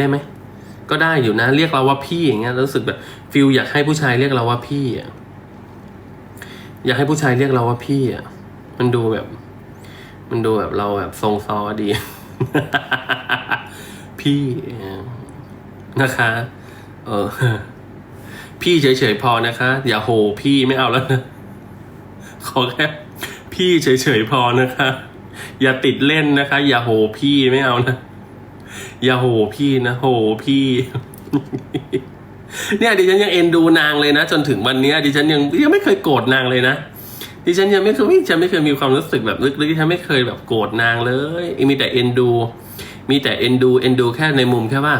ได้ไหมก็ได้อยู่นะ เรียกเราว่าพี่อย่างเงี้ยรู้สึกแบบฟิลอยากให้ผู้ชายเรียกเราว่าพี่อะอยากให้ผู้ชายเรียกเราว่าพี่อะมันดูแบบ มันดูแบบเราแบบทรงซอดี พี่นะคะ เออ พี่เฉยๆพอนะคะ อย่าโหพี่ไม่เอาแล้วนะขอแค่พี่เฉยๆพอนะคะ อย่าติดเล่นนะคะ อย่าโหพี่ไม่เอานะ อย่าโหพี่นะโหพี่ เนี่ยดิฉันยังเอ็นดูนางเลยนะ จนถึงวันนี้ดิฉันยังยังไม่เคยโกรธนางเลยนะดิฉันยังไม่เคยดิฉันไม่เคยมีความรู้สึกแบบลึกๆดิฉันไม่เคยแบบโกรธนางเลย มีแต่เอ็นดู มีแต่เอ็นดูเอ็นดูแค่ในมุมแค่ว่า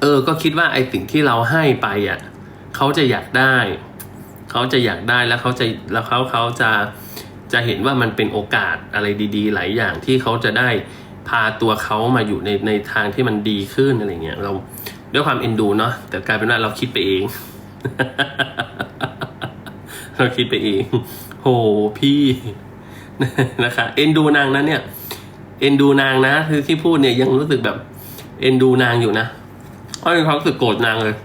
เออ ก็คิดว่าไอ้สิ่งที่เราให้ไปอะเขาจะอยากได้เขาจะอยากได้แล้วเขาจะแล้วเขาเขาจะจะเห็นว่ามันเป็นโอกาสอะไรดี ๆ หลายอย่างที่เขาจะได้ พาตัวเขามาอยู่ในในทางที่มันดีขึ้นอะไรเงี้ยเราด้วยความเอ็นดูเนาะแต่กลายเป็นว่าเราคิดไปเอง เราคิดไปเองโหพี่นะคะเอ็นดูนางนะเนี่ยเอ็นดูนางนะที่ที่พูดเนี่ยยังรู้สึกแบบ เอ็นดูนางอยู่นะเพราะมีความรู้สึกโกรธนางเลย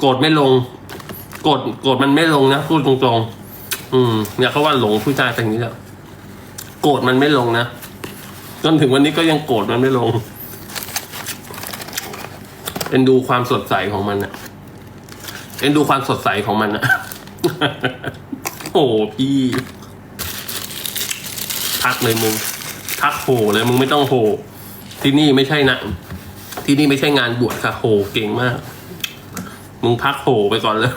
โกรธไม่ลง โกรธโกรธมันไม่ลงนะพูดตรงๆ อืมอย่าเขาว่าหลงผู้ชายแต่งนี้แล้วโกรธมันไม่ลงนะ จนถึงวันนี้ก็ยังโกรธมันไม่ลง เอ็นดูความสดใสของมันอะเอ็นดูความสดใสของมันอะโอ้พี่ ทักเลยมึง ทักโหเลยมึงไม่ต้องโห ที่นี่ไม่ใช่นะที่นี่ไม่ใช่งานบวชค่ะโหเก่งมาก มึงพักโหไปก่อนเลย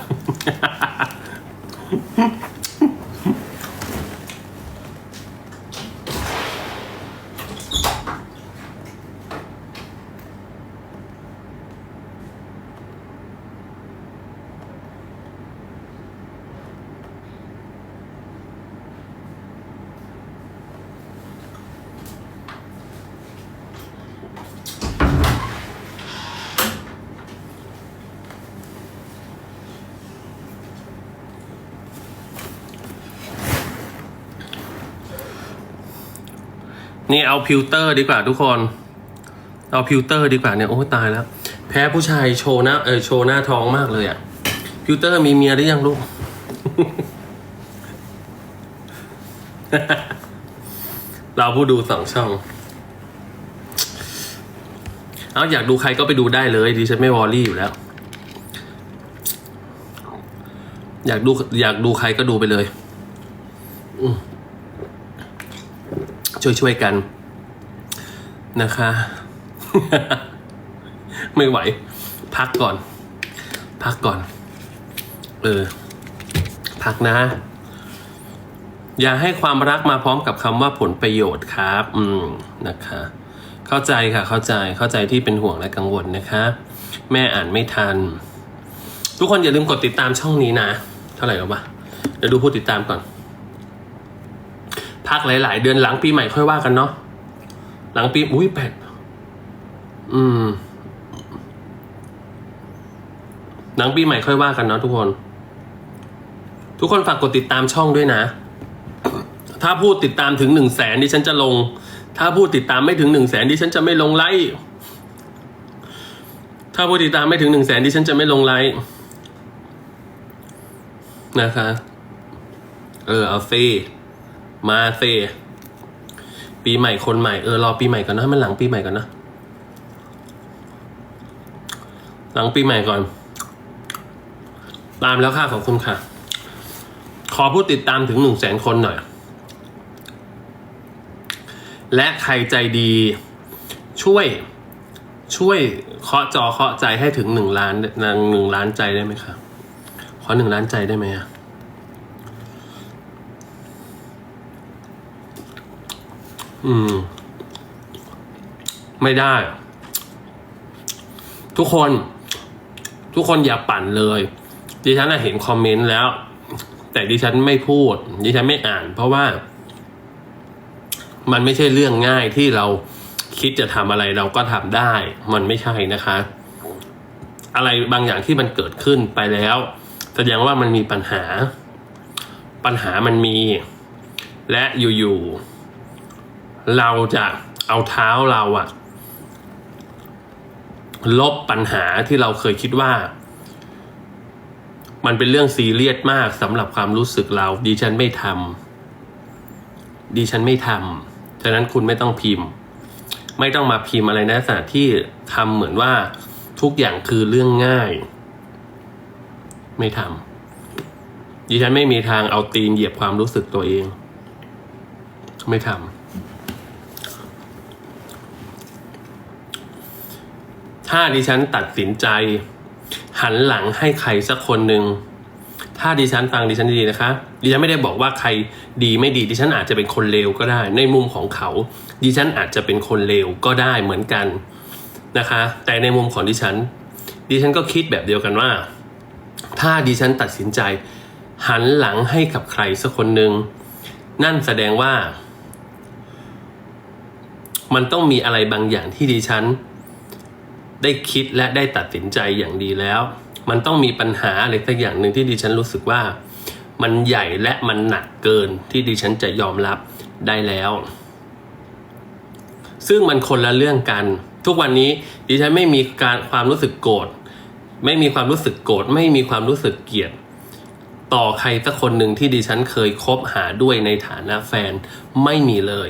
นี่เอาพิวเตอร์ดีกว่าทุกคน เอาพิวเตอร์ดีกว่าเนี่ยโอ้ตายแล้ว แพ้ผู้ชายโชว์หน้าเออโชว์หน้าท้องมากเลยอะพิวเตอร์มีเมียหรือยังลูก เราผู้ดูสองช่อง เอาอยากดูใครก็ไปดูได้เลยดิฉันไม่วอรี่อยู่แล้ว อยากดูอยากดูใครก็ดูไปเลยช่วย ช่วยๆกันนะคะ ไม่ไหว พักก่อน พักก่อน เออ พักนะ อย่าให้ความรักมาพร้อมกับคำว่าผลประโยชน์ครับ อืมนะคะ เข้าใจค่ะ เข้าใจเข้าใจที่เป็นห่วงและกังวลนะคะ แม่อ่านไม่ทัน ทุกคนอย่าลืมกดติดตามช่องนี้นะ เท่าไหร่แล้ววะเดี๋ยวดูผู้ติดตามก่อน พักหลาย ๆ เดือนหลังปีใหม่ค่อยว่ากันเนาะหลังปีอุ้ยแปดอืม หลังปีใหม่ค่อยว่ากันเนาะทุกคน ทุกคนฝากกดติดตามช่องด้วยนะ ถ้าพูดติดตามถึงหนึ่งแสนดิฉันจะลง ถ้าพูดติดตามไม่ถึงหนึ่งแสนดิฉันจะไม่ลงไลค์ถ้าพูดติดตามไม่ถึงหนึ่งแสนดิฉันจะไม่ลงไลค์นะคะ เออเอาเซ มาเซปีใหม่คนใหม่ เออรอปีใหม่ก่อนนะมันหลังปีใหม่ก่อนนะ หลังปีใหม่ก่อน ตามแล้วค่ะขอบคุณค่ะ ขอผู้ติดตามถึงหนึ่งแสนคนหน่อย และใครใจดี ช่วย ช่วยเคาะจอเคาะใจให้ถึงหนึ่งล้านหนึ่งล้านใจได้ไหมคะขอหนึ่งล้านใจได้ไหมอะ อืม ไม่ได้ ทุกคน ทุกคนอย่าปั่นเลย ดิฉันเห็นคอมเมนต์แล้ว แต่ดิฉันไม่พูด ดิฉันไม่อ่าน เพราะว่า มันไม่ใช่เรื่องง่ายที่เราคิดจะทำอะไรเราก็ทำได้ มันไม่ใช่นะคะ อะไรบางอย่างที่มันเกิดขึ้นไปแล้ว แสดงว่ามันมีปัญหา ปัญหามันมี และอยู่ๆ เราจะเอาเท้าเราอะลบปัญหาที่เราเคยคิดว่า มันเป็นเรื่องซีเรียสมากสำหรับความรู้สึกเราดิฉันไม่ทำดิฉันไม่ทำฉะนั้นคุณไม่ต้องพิมพ์ ไม่ต้องมาพิมพ์อะไรนะสถานที่ทำเหมือนว่าทุกอย่างคือเรื่องง่าย ไม่ทำดิฉันไม่มีทางเอาตีนเหยียบความรู้สึกตัวเอง ไม่ทำ ถ้าดิฉันตัดสินใจ หันหลังให้ใครสักคนหนึ่งถ้าดิฉันฟังดิฉันดีนะคะ ดิฉันไม่ได้บอกว่าใครดีไม่ดี ดิฉันอาจจะเป็นคนเลวก็ได้ ในมุมของเขา ดิฉันอาจจะเป็นคนเลวก็ได้เหมือนกันนะคะ แต่ในมุมของดิฉัน ดิฉันก็คิดแบบเดียวกันว่า ถ้าดิฉันตัดสินใจ หันหลังให้กับใครสักคนหนึ่งนั่นแสดงว่า มันต้องมีอะไรบางอย่างที่ดิฉัน ได้คิดและได้ตัดสินใจอย่างดีแล้ว มันต้องมีปัญหาอะไรสักอย่างหนึ่งที่ดิฉันรู้สึกว่า มันใหญ่และมันหนักเกินที่ดิฉันจะยอมรับได้แล้ว ซึ่งมันคนละเรื่องกัน ทุกวันนี้ดิฉันไม่มีการความรู้สึกโกรธไม่มีความรู้สึกโกรธไม่มีความรู้สึกเกลียดต่อใครสักคนหนึ่งที่ดิฉันเคยคบหาด้วยในฐานะแฟนไม่มีเลย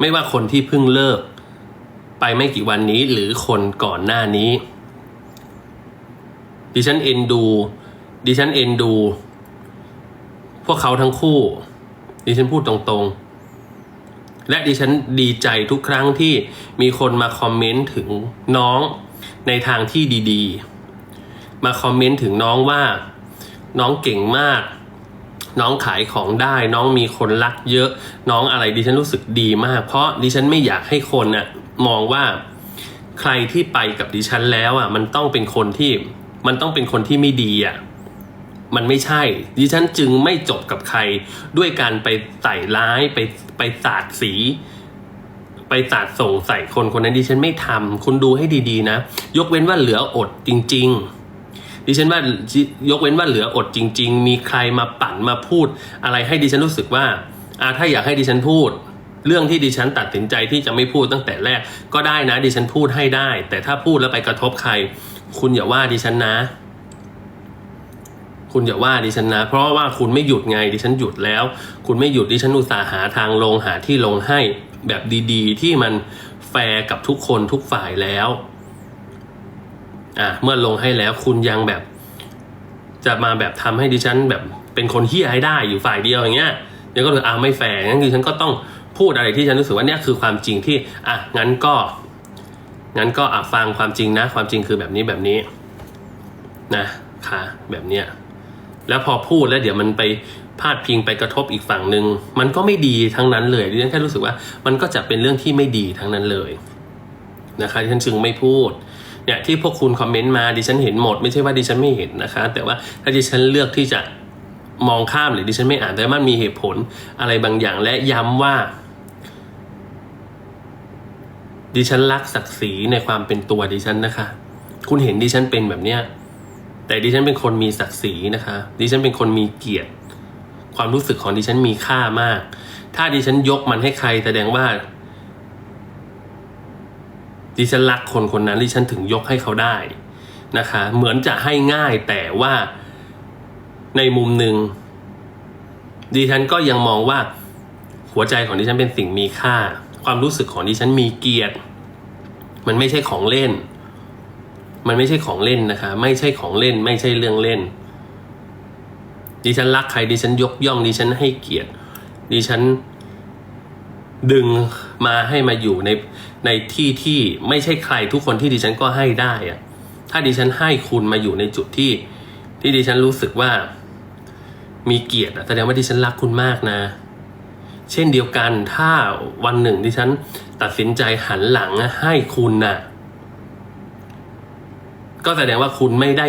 ไม่ว่าคนที่เพิ่งเลิก ไปไม่กี่วันนี้หรือคนก่อนหน้านี้ ดิฉันเอ็นดู ดิฉันเอ็นดู พวกเขาทั้งคู่ ดิฉันพูดตรงๆ และดิฉันดีใจทุกครั้งที่มีคนมาคอมเมนต์ถึงน้องในทางที่ดีๆ มาคอมเมนต์ถึงน้องว่า น้องเก่งมาก น้องขายของได้น้องมีคนรักเยอะ น้องอะไรดิฉันรู้สึกดีมาก เพราะดิฉันไม่อยากให้คนน่ะมองว่าใครที่ไปกับดิฉันแล้วอะมันต้องเป็นคนที่มันต้องเป็นคนที่ไม่ดีอะมันไม่ใช่ ดิฉันจึงไม่จบกับใครด้วยการไปใส่ร้ายไปไปสาดสี ไปสาดส่งใส่คนคนนั้นดิฉันไม่ทำคุณดูให้ดีๆนะ ยกเว้นว่าเหลืออดจริง ๆ ดิฉันว่ายกเว้นว่าเหลืออดจริง ๆ มีใครมาปั่นมาพูด อะไรให้ดิฉันรู้สึกว่าอาถ้าอยากให้ดิฉันพูด เรื่องที่ดิฉันตัดสินใจที่จะไม่พูดตั้งแต่แรกก็ได้นะ ดิฉันพูดให้ได้ แต่ถ้าพูดแล้วไปกระทบใคร คุณอย่าว่าดิฉันนะ คุณอย่าว่าดิฉันนะ เพราะว่าคุณไม่หยุดไงดิฉันหยุดแล้ว คุณไม่หยุดดิฉันอุตส่าห์หาทางลงหาที่ลงให้แบบดี ๆ ที่มันแฟร์กับทุกคนทุกฝ่ายแล้ว อะเมื่อลงให้แล้วคุณยังแบบ จะมาแบบทำให้ดิฉันแบบเป็นคนเฮี้ยให้ได้อยู่ฝ่ายเดียวอย่างเงี้ยเดี๋ยวก็เลยอ่าไม่แฟร์งั้นดิฉันก็ต้องพูดอะไรที่ฉันรู้สึกว่าเนี่ยคือความจริงที่อะงั้นก็งั้นก็อะฟังความจริงนะ ความจริงคือแบบนี้แบบนี้นะค่ะแบบเนี้ยแล้วพอพูดแล้วเดี๋ยวมันไปพาดพิงไปกระทบอีกฝั่งหนึ่งมันก็ไม่ดีทั้งนั้นเลยดิฉันแค่รู้สึกว่า มันก็จะเป็นเรื่องที่ไม่ดีทั้งนั้นเลยนะคะดิฉันจึงไม่พูด เนี่ยที่พวกคุณคอมเมนต์มาดิฉันเห็นหมด ไม่ใช่ว่าดิฉันไม่เห็นนะคะ แต่ว่าถ้าดิฉันเลือกที่จะมองข้ามหรือดิฉันไม่อ่านแต่มันมีเหตุผลอะไรบางอย่างและย้ำว่า ดิฉันรักศักดิ์ศรีในความเป็นตัวดิฉันนะคะ คุณเห็นดิฉันเป็นแบบเนี้ยแต่ดิฉันเป็นคนมีศักดิ์ศรีนะคะ ดิฉันเป็นคนมีเกียรติ ความรู้สึกของดิฉันมีค่ามาก ถ้าดิฉันยกมันให้ใครแสดงว่า ดิฉันรักคนคนนั้นดิฉันถึงยกให้เขาได้นะคะ เหมือนจะให้ง่ายแต่ว่าในมุมหนึ่งดิฉันก็ยังมองว่าหัวใจของดิฉันเป็นสิ่งมีค่า ความรู้สึกของดิฉันมีเกียรติ มันไม่ใช่ของเล่น มันไม่ใช่ของเล่นนะคะ ไม่ใช่ของเล่น ไม่ใช่เรื่องเล่น ดิฉันรักใครดิฉันยกย่องดิฉันให้เกียรติดิฉัน ดึงมาให้มาอยู่ในในที่ที่ไม่ใช่ใครทุกคนที่ดิฉันก็ให้ได้อะถ้าดิฉันให้คุณมาอยู่ในจุดที่ ที่ดิฉันรู้สึกว่า มีเกียรติอะแสดงว่าดิฉันรักคุณมากนะ เช่นเดียวกันถ้าวันหนึ่งดิฉันตัดสินใจหันหลังให้คุณน่ะ ก็แสดงว่าคุณไม่ได้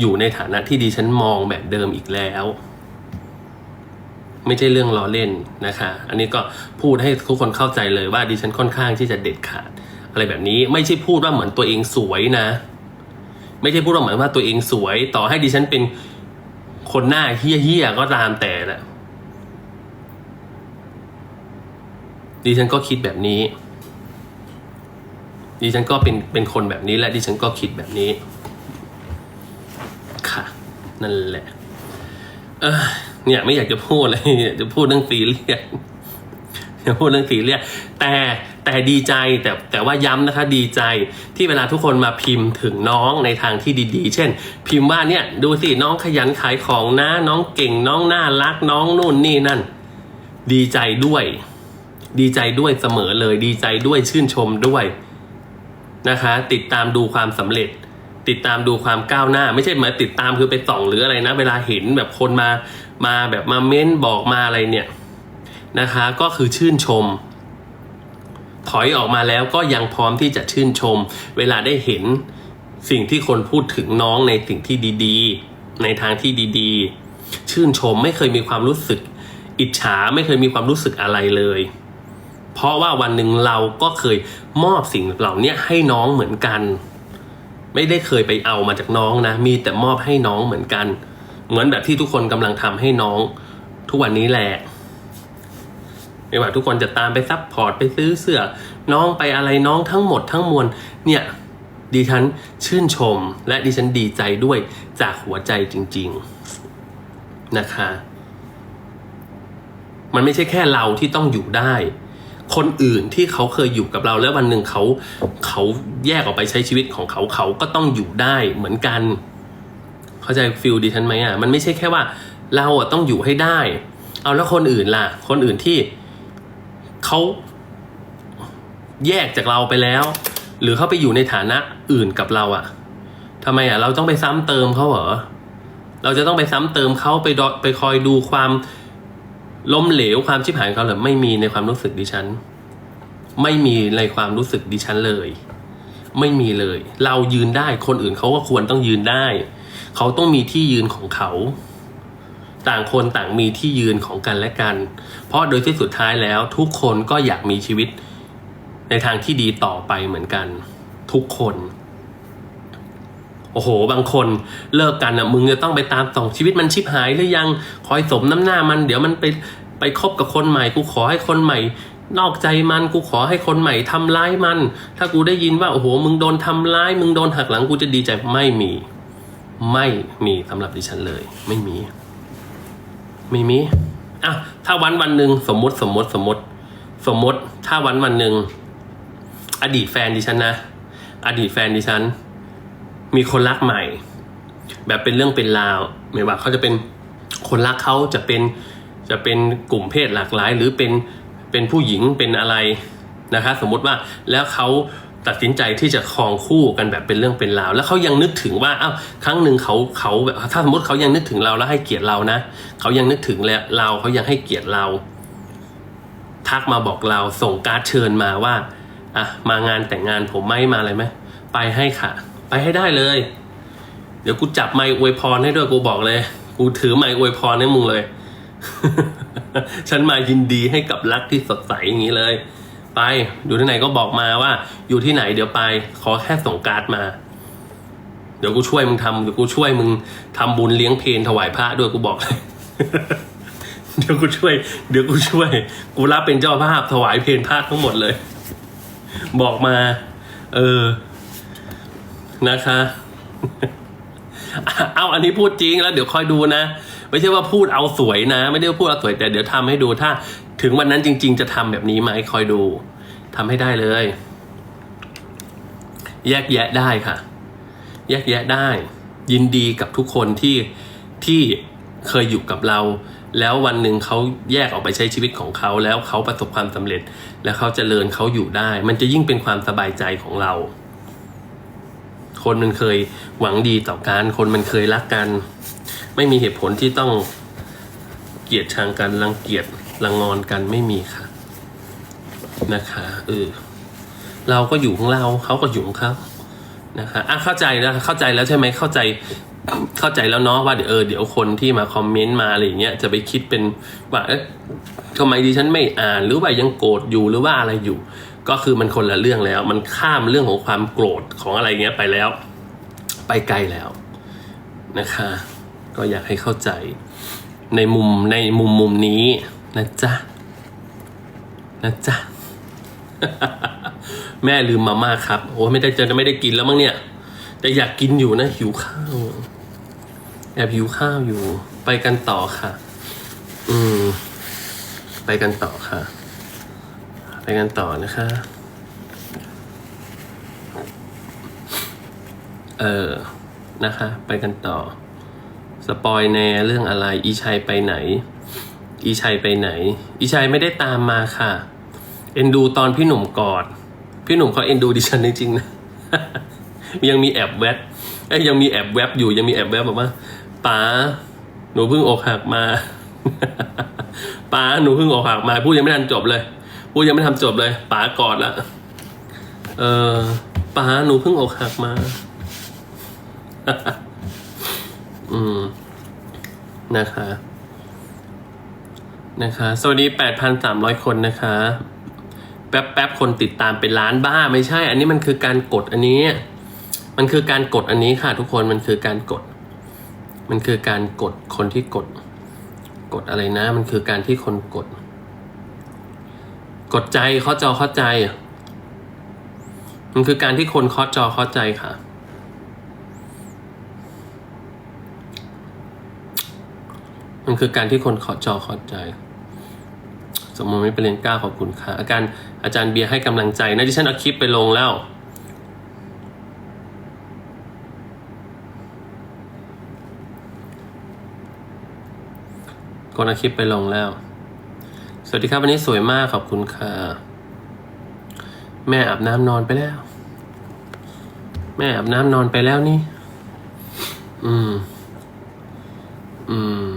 อยู่ในฐานะที่ดิฉันมองแบบเดิมอีกแล้ว ไม่ใช่เรื่องล้อเล่นนะคะ อันนี้ก็พูดให้ทุกคนเข้าใจเลยว่าดิฉันค่อนข้างที่จะเด็ดขาด อะไรแบบนี้ไม่ใช่พูดว่าเหมือนตัวเองสวยนะ ไม่ใช่พูดว่าเหมือนว่าตัวเองสวย ต่อให้ดิฉันเป็นคนหน้าเฮี้ยๆก็ตามแต่แหละดิฉันก็คิดแบบนี้ ดิฉันก็เป็นเป็นคนแบบนี้และดิฉันก็คิดแบบนี้ ค่ะ นั่นแหละ เออ เนี่ยไม่อยากจะพูดเลยอยากจะพูดเรื่องซีเรียสอย่าพูดเรื่องซีเรียสแต่แต่ดีใจแต่แต่ว่าย้ำนะคะดีใจที่เวลาทุกคนมาพิมพ์ถึงน้องในทางที่ดีๆ เช่น พิมพ์ว่าเนี่ยดูสิน้องขยันขายของนะน้องเก่งน้องน่ารักน้องนู่นนี่นั่น ดีใจด้วย ดีใจด้วยเสมอเลย ดีใจด้วยชื่นชมด้วยนะคะ ติดตามดูความสำเร็จ ติดตามดูความก้าวหน้า ไม่ใช่มาติดตามคือไปส่องหรืออะไรนะ เวลาเห็นแบบคนมา มาแบบมาเม้นบอกมาอะไรเนี่ยนะคะก็คือชื่นชม ถอยออกมาแล้วก็ยังพร้อมที่จะชื่นชม เวลาได้เห็นสิ่งที่คนพูดถึงน้องในสิ่งที่ดีๆ ในทางที่ดีๆ ชื่นชมไม่เคยมีความรู้สึก อิจฉาไม่เคยมีความรู้สึกอะไรเลย เพราะว่าวันหนึ่งเราก็เคยมอบสิ่งเหล่านี้ให้น้องเหมือนกัน ไม่ได้เคยไปเอามาจากน้องนะ มีแต่มอบให้น้องเหมือนกัน เหมือนแบบที่ทุกคนกำลังทำให้น้องทุกวันนี้แหละไม่ว่าทุกคนจะตามไปซัพพอร์ตไปซื้อเสื้อ น้องไปอะไรน้องทั้งหมดทั้งมวลเนี่ยดิฉันชื่นชม และดิฉันดีใจด้วยจากหัวใจจริง ๆนะคะ มันไม่ใช่แค่เราที่ต้องอยู่ได้ คนอื่นที่เขาเคยอยู่กับเราแล้ววันหนึ่งเขาเขาแยกออกไปใช้ชีวิตของเขาเขาก็ต้องอยู่ได้เหมือนกัน เข้าใจฟิลดิฉันไหมอะมันไม่ใช่แค่ว่า เราอะต้องอยู่ให้ได้ เอาแล้วคนอื่นล่ะ คนอื่นที่เขาแยกจากเราไปแล้ว หรือเขาไปอยู่ในฐานะอื่นกับเราอะทำไมอะเราต้องไปซ้ำเติมเขาเหรอเราจะต้องไปซ้ำเติมเขาไปดไปคอยดูความล้มเหลวความชิบหายของเขาเหรอไม่มีในความรู้สึกดิฉัน ไม่มีในความรู้สึกดิฉันเลย ไม่มีเลย เรายืนได้คนอื่นเขาก็ควรต้องยืนได้ เขาต้องมีที่ยืนของเขา ต่างคนต่างมีที่ยืนของกันและกัน เพราะโดยที่สุดท้ายแล้วทุกคนก็อยากมีชีวิต ในทางที่ดีต่อไปเหมือนกัน ทุกคนโอ้โห บางคนเลิกกันอะมึงจะต้องไปตามส่องชีวิตมันชิบหายหรือยังคอยสมน้ำหน้ามัน เดี๋ยวมันไปไปคบกับคนใหม่ กูขอให้คนใหม่ นอกใจมันกูขอให้คนใหม่ทำร้ายมัน ถ้ากูได้ยินว่าโอ้โห มึงโดนทำร้าย มึงโดนหักหลังกูจะดีใจไม่มี ไม่มีสำหรับดิฉันเลย ไม่มี ไม่มีอะถ้าวันวันหนึ่งสมมติสมมติสมมติ สมมติถ้าวันวันหนึ่งอดีตแฟนดิฉันนะอดีตแฟนดิฉัน มีคนรักใหม่ แบบเป็นเรื่องเป็นราวไม่ว่าเขาจะเป็นคนรักเขาจะเป็นจะเป็นกลุ่มเพศหลากหลาย หรือเป็นเป็นผู้หญิงเป็นอะไรนะคะ สมมติว่าแล้วเขา ตัดสินใจที่จะครองคู่กันแบบเป็นเรื่องเป็นราว แล้วเขายังนึกถึงว่าอ้าวครั้งหนึ่งเขาเขาแบบถ้าสมมติเขายังนึกถึงเราแล้วให้เกียรติเรานะเขายังนึกถึงแล้วเราเขายังให้เกียรติเรา ทักมาบอกเราส่งการ์ดเชิญมาว่าอะมางานแต่งงานผมไม่มาอะไรไหมไปให้ค่ะ ไปให้ได้เลย เดี๋ยวกูจับไมค์อวยพรให้ด้วยกูบอกเลย กูถือไมค์อวยพรให้มึงเลย ฉันมายินดีให้กับรักที่สดใสอย่างนี้เลย ไป อยู่ที่ไหนก็บอกมาว่า อยู่ที่ไหนเดี๋ยวไป ขอแค่ส่งการ์ดมา เดี๋ยวกูช่วยมึงทำเดี๋ยวกูช่วยมึงทำบุญเลี้ยงเพลถวายพระด้วยกูบอกเลยเดี๋ยวกูช่วย เดี๋ยวกูช่วย กูรับเป็นเจ้าภาพถวายเพลพระทั้งหมดเลย บอกมา เออ นะคะ เอาอันนี้พูดจริงแล้วเดี๋ยวคอยดูนะ ไม่ใช่ว่าพูดเอาสวยนะ ไม่ได้พูดเอาสวยแต่เดี๋ยวทำให้ดูถ้า ถึงวันนั้นจริง ๆ จะทำแบบนี้ไหมคอยดูทำให้ได้เลย แยกแยะได้ค่ะ แยกแยะได้ ยินดีกับทุกคนที่ที่เคยอยู่กับเรา แล้ววันหนึ่งเขาแยกออกไปใช้ชีวิตของเขา แล้วเขาประสบความสำเร็จ แล้วเขาเจริญเขาอยู่ได้ มันจะยิ่งเป็นความสบายใจของเรา คนมันเคยหวังดีต่อกันคนมันเคยรักกัน ไม่มีเหตุผลที่ต้องเกลียดชังกันรังเกียจ รังงอนกันไม่มีค่ะ นะคะเออเราก็อยู่ของเราเขาก็อยู่ของเขานะคะอะเข้าใจแล้วเข้าใจแล้วใช่ไหมเข้าใจเข้าใจแล้วเนาะว่าเดี๋ยวเออเดี๋ยวคนที่มาคอมเมนต์มาอะไรอย่างเงี้ยจะไปคิดเป็นว่าเอ๊ะทำไมดิฉันไม่อ่านหรือว่ายังโกรธอยู่หรือว่าอะไรอยู่ ก็คือมันคนละเรื่องแล้ว มันข้ามเรื่องของความโกรธของอะไรเงี้ยไปแล้ว ไปไกลแล้วนะคะ ก็อยากให้เข้าใจในมุมในมุมมุมนี้ นะจ๊ะ นะจ๊ะ แม่ลืมมาม่าครับ โอ้ไม่ได้เจอไม่ได้กินแล้วมั้งเนี่ย แต่อยากกินอยู่นะ หิวข้าว แอบหิวข้าวอยู่ ไปกันต่อค่ะ อืม ไปกันต่อค่ะ ไปกันต่อนะคะ เออ นะคะ ไปกันต่อ สปอยแน่เรื่องอะไร อีชัยไปไหน อีชัยไปไหน อีชัยไม่ได้ตามมาค่ะ เอ็นดูตอนพี่หนุ่มกอด พี่หนุ่มเขาเอ็นดูดิฉันจริงๆนะยังมีแอบแวบเอ้ยังมีแอบแวบอยู่ยังมีแอบแวบแบบว่าป๋าหนูเพิ่งอกหักมาป๋าหนูเพิ่งอกหักมาพูดยังไม่ทันจบเลยพูดยังไม่ทำจบเลยป๋ากอดละเออป๋าหนูเพิ่งอกหักมา อืมนะคะ นะคะ สวัสดีแปดพันสามร้อยคนนะคะ แป๊บแป๊บคนติดตามเป็นล้านบ้าไม่ใช่ อันนี้มันคือการกดอันนี้ มันคือการกดอันนี้ค่ะ ทุกคนมันคือการกด มันคือการกดคนที่กด กดอะไรนะ มันคือการที่คนกด กดใจเข้าจอเข้าใจ มันคือการที่คนเคาจอเข้าใจค่ะมันคือการที่คนเคาจอเข้าใจ สมมติไม่ไปเรียนเก้าขอบคุณค่ะ อาการอาจารย์เบียร์ให้กำลังใจนะดิฉันเอาคลิปไปลงแล้วกดเอาคลิปไปลงแล้ว สวัสดีครับวันนี้สวยมากขอบคุณค่ะ แม่อาบน้ำนอนไปแล้ว แม่อาบน้ำนอนไปแล้วนี่ อืม อืม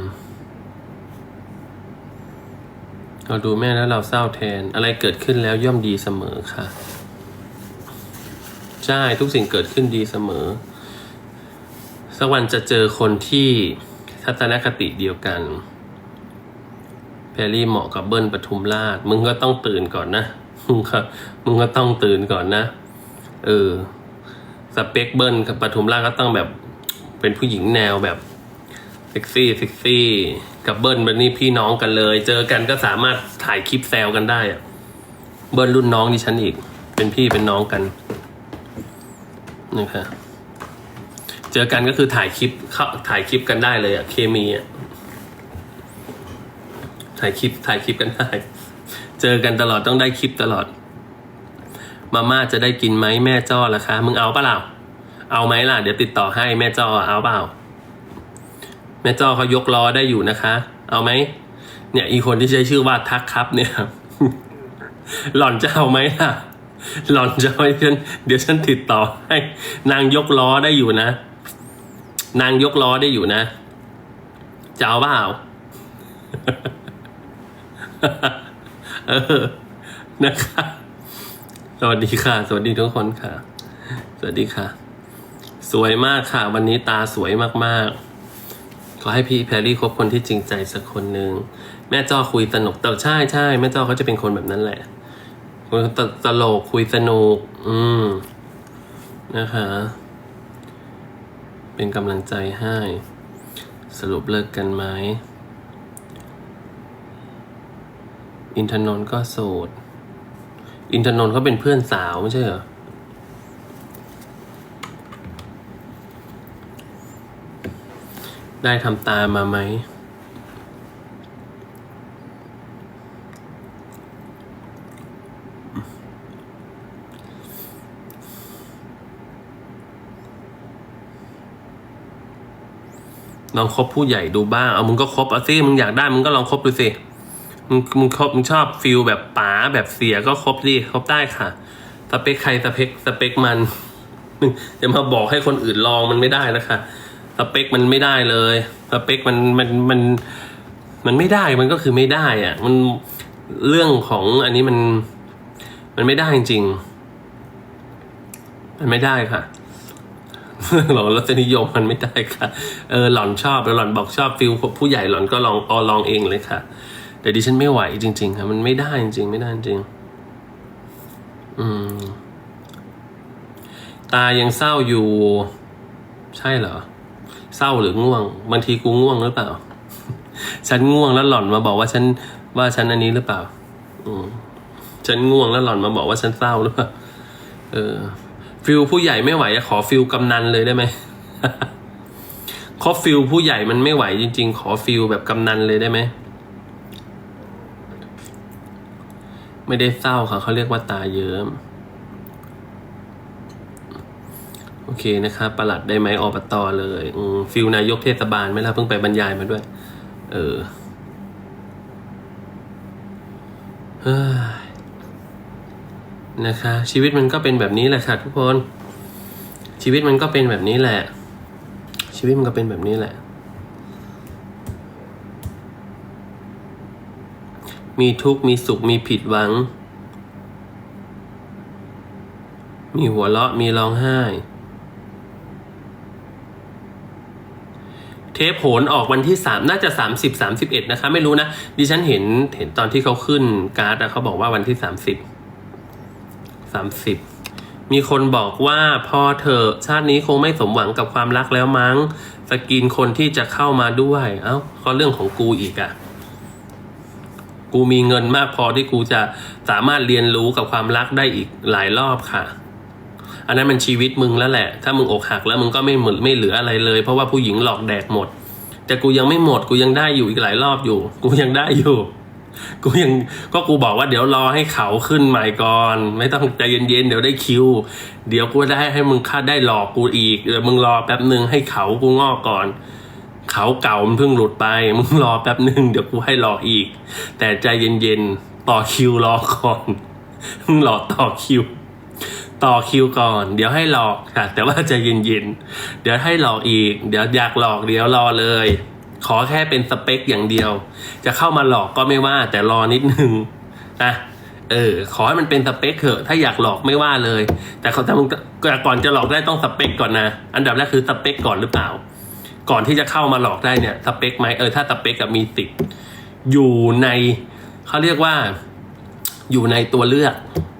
เราดูแม่แล้วเราเศร้าแทน อะไรเกิดขึ้นแล้วย่อมดีเสมอค่ะ ใช่ทุกสิ่งเกิดขึ้นดีเสมอ สักวันจะเจอคนที่ทัศนคติเดียวกันแพรรี่เหมาะกับเบิ้ลปทุมราช มึงก็ต้องตื่นก่อนนะ มึงก็มึงก็ต้องตื่นก่อนนะ เออ สเปคเบิ้ลกับปทุมราชก็ต้องแบบเป็นผู้หญิงแนวแบบ เซ็กซี่เซ็กซี่กับเบิ้ลเป็นนี่พี่น้องกันเลย เจอกันก็สามารถถ่ายคลิปแซวกันได้อะเบิ้ลรุ่นน้องดิฉันอีก เป็นพี่เป็นน้องกันนะคะเจอกันก็คือถ่ายคลิปเข้าถ่ายคลิปกันได้เลยอะเคมีอะถ่ายคลิปถ่ายคลิปกันได้ เจอกันตลอดต้องได้คลิปตลอด มาม่าจะได้กินไหมแม่จ้อล่ะคะ มึงเอาเปล่า เอาไหมล่ะ เดี๋ยวติดต่อให้แม่จ้อเอาเปล่า แม่จ้อเขายกล้อได้อยู่นะคะ เอาไหมเนี่ย อีคนที่ใช้ชื่อว่าทักครับ เนี่ย หล่อนจะเอาไหมล่ะ หล่อนจะให้ฉันเดี๋ยวฉันติดต่อให้ นางยกล้อได้อยู่นะ นางยกล้อได้อยู่นะจะเอาเปล่าเออนะคะสวัสดีค่ะ สวัสดีทุกคนค่ะ สวัสดีค่ะ สวยมากค่ะ วันนี้ตาสวยมากๆ ขอให้พี่แพรรี่คบคนที่จริงใจสักคนหนึ่งแม่จ้อคุยสนุกแต่ใช่ใช่แม่จ้อเขาจะเป็นคนแบบนั้นแหละคนตตลกคุยสนุก อืมนะคะ เป็นกำลังใจให้ สรุปเลิกกันไหมอินทนนท์ก็โสด อินทนนท์เขาเป็นเพื่อนสาวไม่ใช่เหรอ ได้ทำตามมาไหมลองคบผู้ใหญ่ดูบ้าง เอามึงก็คบเอาสิมึงอยากได้มึงก็ลองคบดูสิ มึงมึงคบมึงชอบฟิลแบบป๋าแบบเสียก็คบดิคบได้ค่ะ สเปคใครสเปคสเปคมันมึงจะมาบอกให้คนอื่นลองมันไม่ได้นะคะ สเปคมันไม่ได้เลยสเปคมันมันมันมันไม่ได้มันก็คือไม่ได้อะมันเรื่องของอันนี้มัน มันไม่ได้จริงๆมันไม่ได้ค่ะเรื่องของรสนิยมมันไม่ได้ค่ะ เออหล่อนชอบแล้วหล่อนบอกชอบฟิลผู้ใหญ่หล่อนก็ลองออลองเองเลยค่ะ แต่ดิฉันไม่ไหวจริง ๆค่ะมันไม่ได้จริง ๆ ไม่ได้จริง อืม ตายังเศร้าอยู่ ใช่เหรอ เศร้าหรือง่วง บางทีกูง่วงหรือเปล่า ฉันง่วงแล้วหล่อนมาบอกว่าฉันว่าฉันอันนี้หรือเปล่า อืมฉันง่วงแล้วหล่อนมาบอกว่าฉันเศร้าหรือเปล่า เออ ฟิลผู้ใหญ่ไม่ไหวขอฟิลกำนันเลยได้ไหมขอฟิลผู้ใหญ่มันไม่ไหวจริง ๆ ขอฟิลแบบกำนันเลยได้ไหม ไม่ได้เศร้าค่ะเขาเรียกว่าตาเยิ้ม โอเคนะครับประหลัดได้ไหมอบตเลยฟิลนายกเทศบาลไหมล่ะเพิ่งไปบรรยายมาด้วย เออนะคะ ชีวิตมันก็เป็นแบบนี้แหละค่ะทุกคน ชีวิตมันก็เป็นแบบนี้แหละ ชีวิตมันก็เป็นแบบนี้แหละ มีทุกข์มีสุขมีผิดหวัง มีหัวเราะมีร้องไห้ ทปโหนออกวันที่สามน่าจะสามสิบสามสิบเอ็ดนะคะ ไม่รู้นะ ดิฉันเห็นเห็นตอนที่เขาขึ้นการ์ดเขาบอกว่าวันที่สามสิบสามสิบมีคนบอกว่าพอเธอชาตินี้คงไม่สมหวังกับความรักแล้วมั้ง สกินคนที่จะเข้ามาด้วย เอ้าก็เรื่องของกูอีกอะกูมีเงินมากพอที่กูจะสามารถเรียนรู้กับความรักได้อีกหลายรอบค่ะ อันนั้นมันชีวิตมึงแล้วแหละ ถ้ามึงอกหักแล้วมึงก็ไม่เหมือนไม่เหลืออะไรเลย เพราะว่าผู้หญิงหลอกแดกหมด แต่กูยังไม่หมดกูยังได้อยู่อีกหลายรอบอยู่ กูยังได้อยู่ กูยังก็กูบอกว่าเดี๋ยวรอให้เขาขึ้นใหม่ก่อน ไม่ต้องใจเย็นๆเดี๋ยวได้คิว เดี๋ยวกูได้ให้มึงค่าได้หลอกกูอีกเดี๋ยวมึงรอแป๊บหนึ่งให้เขากูงอกก่อนเขาเก่ามันเพิ่งหลุดไป มึงรอแป๊บหนึ่งเดี๋ยวกูให้หลอกอีก แต่ใจเย็นๆ ต่อคิวรอก่อน มึงรอต่อคิว ต่อคิวก่อน เดี๋ยวให้หลอกค่ะ แต่ว่าใจเย็นๆ เดี๋ยวให้หลอกอีก เดี๋ยวอยากหลอกเดี๋ยวรอเลย ขอแค่เป็นสเปคอย่างเดียว จะเข้ามาหลอกก็ไม่ว่า แต่รอนิดนึงนะเออ ขอให้มันเป็นสเปคเถอะถ้าอยากหลอกไม่ว่าเลย แต่เขาทำก่อนจะหลอกได้ต้องสเปคก่อนนะ อันดับแรกคือสเปคก่อนหรือเปล่า ก่อนที่จะเข้ามาหลอกได้เนี่ยสเปคไหมเออถ้าสเปคกับมีติดอยู่ในเขาเรียกว่า อยู่ในตัวเลือก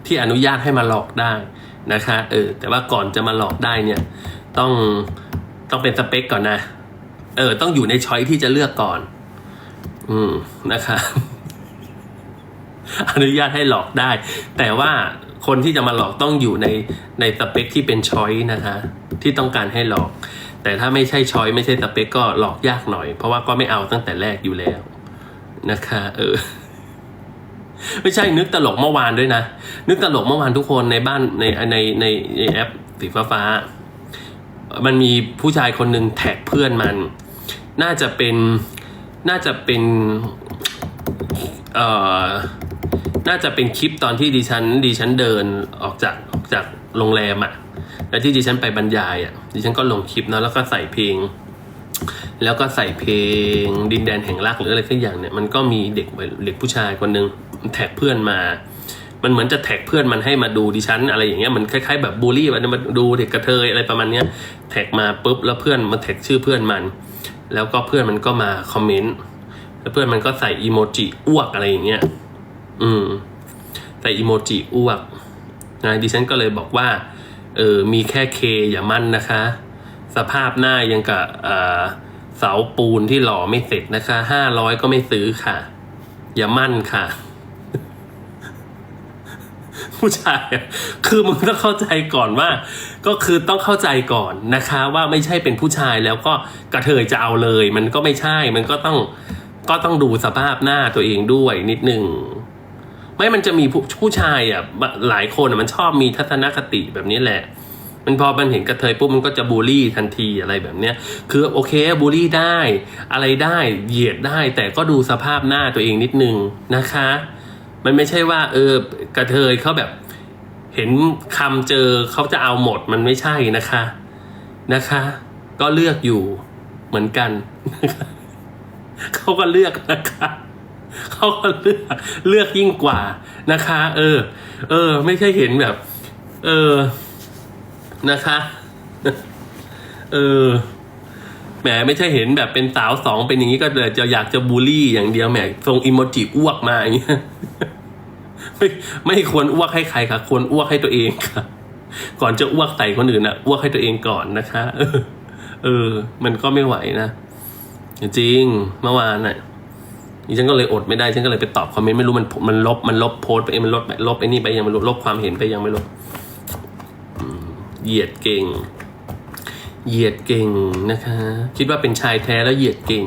ที่อนุญาตให้มาหลอกได้ นะคะเออแต่ว่าก่อนจะมาหลอกได้เนี่ยต้องต้องเป็นสเปคก่อนนะ เออ ต้องอยู่ในช้อยที่จะเลือกก่อน อืมนะคะอนุญาตให้หลอกได้ แต่ว่าคนที่จะมาหลอกต้องอยู่ในในสเปคที่เป็นช้อยนะคะ ที่ต้องการให้หลอก แต่ถ้าไม่ใช่ช้อยไม่ใช่สเปคก็หลอกยากหน่อย เพราะว่าก็ไม่เอาตั้งแต่แรกอยู่แล้วนะคะ เออ ไม่ใช่นึกตลกเมื่อวานด้วยนะ นึกตลกเมื่อวานทุกคนในบ้านในในในแอปสีฟ้าฟ้า มันมีผู้ชายคนหนึ่งแท็กเพื่อนมัน น่าจะเป็นน่าจะเป็นเอ่อน่าจะเป็นคลิปตอนที่ดิฉันดิฉันเดินออกจากออกจากโรงแรมอะแล้วที่ดิฉันไปบรรยายอะดิฉันก็ลงคลิปนะแล้วก็ใส่เพลง แล้วก็ใส่เพลงดินแดนแห่งรักหรืออะไรสักอย่างเนี่ย มันก็มีเด็กเด็กผู้ชายคนหนึ่ง แท็กเพื่อนมา มันเหมือนจะแท็กเพื่อนมันให้มาดูดิฉันอะไรอย่างเงี้ยมันคล้ายๆแบบบูลลี่มันมาดูเด็กกระเทยอะไรประมาณเนี้ยแท็กมาปุ๊บแล้วเพื่อนมันแท็กชื่อเพื่อนมัน แล้วก็เพื่อนมันก็มาคอมเมนต์แล้วเพื่อนมันก็ใส่อีโมจิอ้วกอะไรอย่างเงี้ยอืมใส่อีโมจิอ้วกนะดิฉันก็เลยบอกว่าเออมีแค่เคอย่ามั่นนะคะ สภาพหน้ายังกับเสาปูนที่หล่อไม่เสร็จนะคะห้าร้อยก็ไม่ซื้อค่ะ อย่ามั่นค่ะ ผู้ชายคือมึงต้องเข้าใจก่อนว่า ก็คือต้องเข้าใจก่อนนะคะ ว่าไม่ใช่เป็นผู้ชายแล้วก็กระเทยจะเอาเลย มันก็ไม่ใช่มันก็ต้องก็ต้องดูสภาพหน้าตัวเองด้วยนิดหนึ่งไม่มันจะมีผู้ผู้ชายอะหลายคนมันชอบมีทัศนคติแบบนี้แหละ มันพอมันเห็นกระเทยปุ๊บมันก็จะบูลลี่ทันทีอะไรแบบเนี้ย คือโอเคบูลลี่ได้ อะไรได้เหยียดได้ แต่ก็ดูสภาพหน้าตัวเองนิดนึงนะคะ มันไม่ใช่ว่า เออกระเทยเขาแบบเห็นคำเจอเขาจะเอาหมดมันไม่ใช่นะคะนะคะ ก็เลือกอยู่เหมือนกัน เขาก็เลือกนะคะเขาก็เลือกเลือกยิ่งกว่านะคะ เออ เออ ไม่ใช่เห็นแบบ เออนะคะ เออ แหมไม่ใช่เห็นแบบเป็นสาวสองเป็นอย่างนี้ก็เลยจะอยากจะบูลลี่อย่างเดียวแหมทรงอิโมจิอ้วกมาอย่างเงี้ยไม่ไม่ควรอ้วกให้ใครค่ะควรอ้วกให้ตัวเองค่ะ ก่อนจะอ้วกใส่คนอื่นนะอ้วกให้ตัวเองก่อนนะคะเออ มันก็ไม่ไหวนะจริงเมื่อวานน่ะดิฉันก็เลยอดไม่ได้ ฉันก็เลยไปตอบคอมเมนต์ไม่รู้มันมันลบมันลบโพสไปเองมันลบลบไอ้นี่ไปยังไม่รู้ลบความเห็นไปยังไม่รู้เหยียดเก่ง เหยียดเก่งนะคะ คิดว่าเป็นชายแท้แล้วเหยียดเก่ง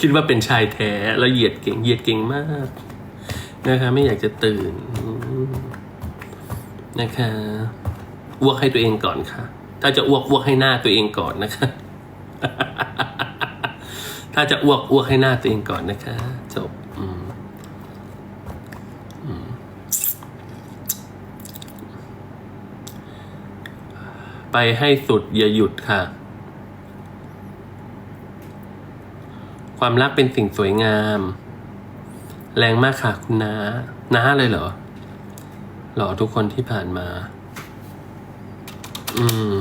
คิดว่าเป็นชายแท้แล้วเหยียดเก่ง เหยียดเก่งมากนะคะ ไม่อยากจะตื่นนะคะอ้วกให้ตัวเองก่อนค่ะ ถ้าจะอ้วกอ้วกให้หน้าตัวเองก่อนนะคะ ถ้าจะอ้วกอ้วกให้หน้าตัวเองก่อนนะคะ จบอืมอืม ไปให้สุดอย่าหยุดค่ะ ความรักเป็นสิ่งสวยงาม แรงมากค่ะคุณน้าน้าเลยเหรอเหรอทุกคนที่ผ่านมา อืม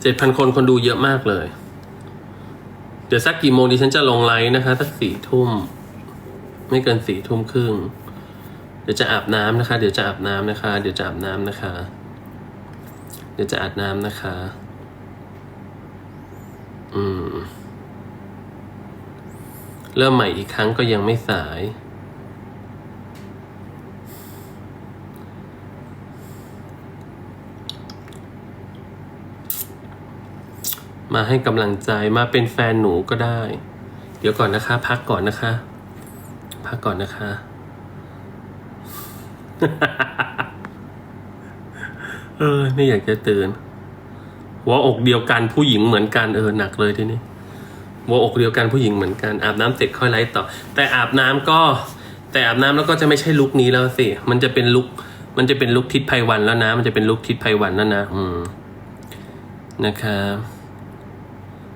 เจ็ดพันคนคนดูเยอะมากเลย เดี๋ยวสักกี่โมงดิฉันจะลงไลฟ์นะคะ สักสี่ทุ่ม ไม่เกินสี่ทุ่มครึ่ง เดี๋ยวจะอาบน้ำนะคะ เดี๋ยวจะอาบน้ำนะคะ เดี๋ยวจะอาบน้ำนะคะ เดี๋ยวจะอาบน้ำนะคะ อืม เริ่มใหม่อีกครั้งก็ยังไม่สาย มาให้กำลังใจมาเป็นแฟนหนูก็ได้ เดี๋ยวก่อนนะคะ พักก่อนนะคะ พักก่อนนะคะ เออ ไม่อยากจะตื่นหัวอกเดียวกันผู้หญิงเหมือนกันเออหนักเลยทีนี้หัวอกเดียวกันผู้หญิงเหมือนกันอาบน้ำเสร็จค่อยไลฟ์ต่อ แต่อาบน้ำก็ แต่อาบน้ำแล้วก็จะไม่ใช่ลุคนี้แล้วสิมันจะเป็นลุคมันจะเป็นลุคทิศไพวันแล้วนะ มันจะเป็นลุคทิศไพวันแล้วนะ อืมนะครับ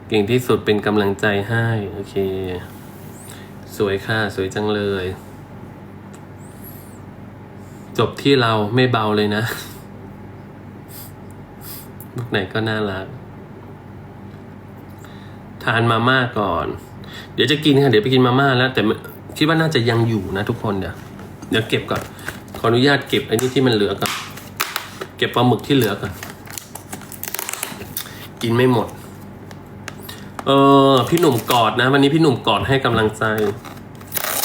เก่งที่สุดเป็นกำลังใจให้ โอเค สวยค่ะ สวยจังเลย จบที่เราไม่เบาเลยนะลูกไหนก็น่ารัก ทานมาม่าก่อน เดี๋ยวจะกินค่ะ เดี๋ยวไปกินมาม่าแล้ว แต่คิดว่าน่าจะยังอยู่นะทุกคนเดี๋ยวเดี๋ยวเก็บก่อน ขออนุญาตเก็บไอ้นี่ที่มันเหลือก่อน เก็บปลาหมึกที่เหลือก่อน กินไม่หมด เออ พี่หนุ่มกอดนะ วันนี้พี่หนุ่มกอดให้กำลังใจ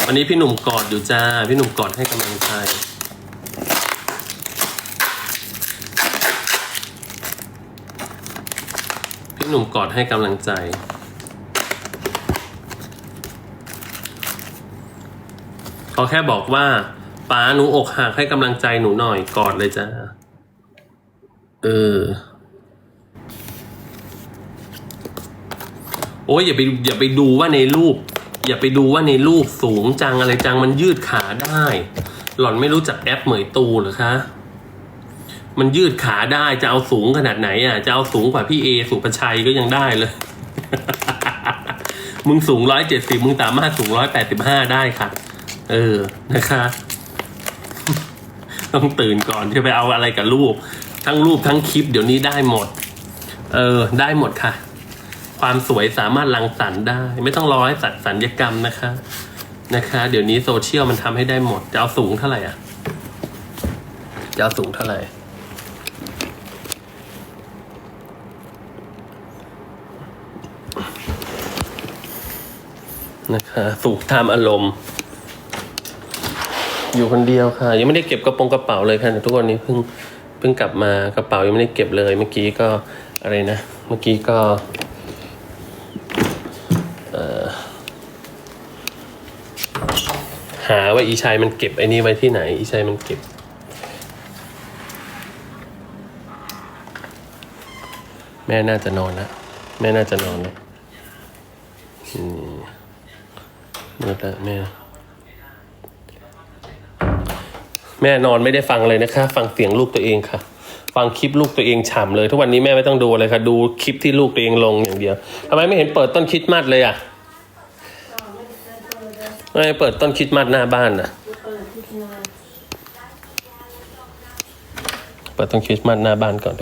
วันนี้พี่หนุ่มกอดอยู่จ้า พี่หนุ่มกอดให้กำลังใจ หนุ่มกอดให้กำลังใจ เขาแค่บอกว่าป้าหนูอกหักให้กำลังใจหนูหน่อยกอดเลยจ้าเออ โอ้ยอย่าไปอย่าไปดูว่าในรูป อย่าไปดูว่าในรูปสูงจังอะไรจังมันยืดขาได้ หล่อนไม่รู้จักแอปเหมยตูหรือคะ มันยืดขาได้จะเอาสูงขนาดไหนอะ จะเอาสูงกว่าพี่เอสุภชัยก็ยังได้เลย มึงสูงร้อยเจ็ดสิบมึงสามารถสูงร้อยแปดสิบห้าได้ค่ะ เออนะคะ ต้องตื่นก่อนที่ไปเอาอะไรกับรูป ทั้งรูปทั้งคลิปเดี๋ยวนี้ได้หมด เออ ได้หมดค่ะ ความสวยสามารถรังสรรค์ได้ ไม่ต้องรอให้สัตว์สัญญกรรมนะคะ นะคะ เดี๋ยวนี้โซเชียลมันทำให้ได้หมด จะเอาสูงเท่าไหร่อะจะเอาสูงเท่าไหร่ นะคะสูงตามอารมณ์ อยู่คนเดียวค่ะ ยังไม่ได้เก็บกระโปรงกระเป๋าเลยค่ะทุกวันนี้เพิ่งเพิ่งกลับมากระเป๋ายังไม่ได้เก็บเลย เมื่อกี้ก็อะไรนะ เมื่อกี้ก็หาว่าอีชัยมันเก็บไอ้นี่ไว้ที่ไหน อีชัยมันเก็บ แม่น่าจะนอนแล้วแม่น่าจะนอนแล้วอืม มืดแล้วแม่ แม่นอนไม่ได้ฟังเลยนะคะ ฟังเสียงลูกตัวเองค่ะ ฟังคลิปลูกตัวเองฉ่ำเลย ทุกวันนี้แม่ไม่ต้องดูเลยค่ะ ดูคลิปที่ลูกตัวเองลงอย่างเดียวทำไมไม่เห็นเปิดต้นคริดมัดเลยอะทำไมเปิดต้นคริดมัดหน้าบ้านอะ เปิดต้นคริสต์มาสหน้าบ้านก่อนทุก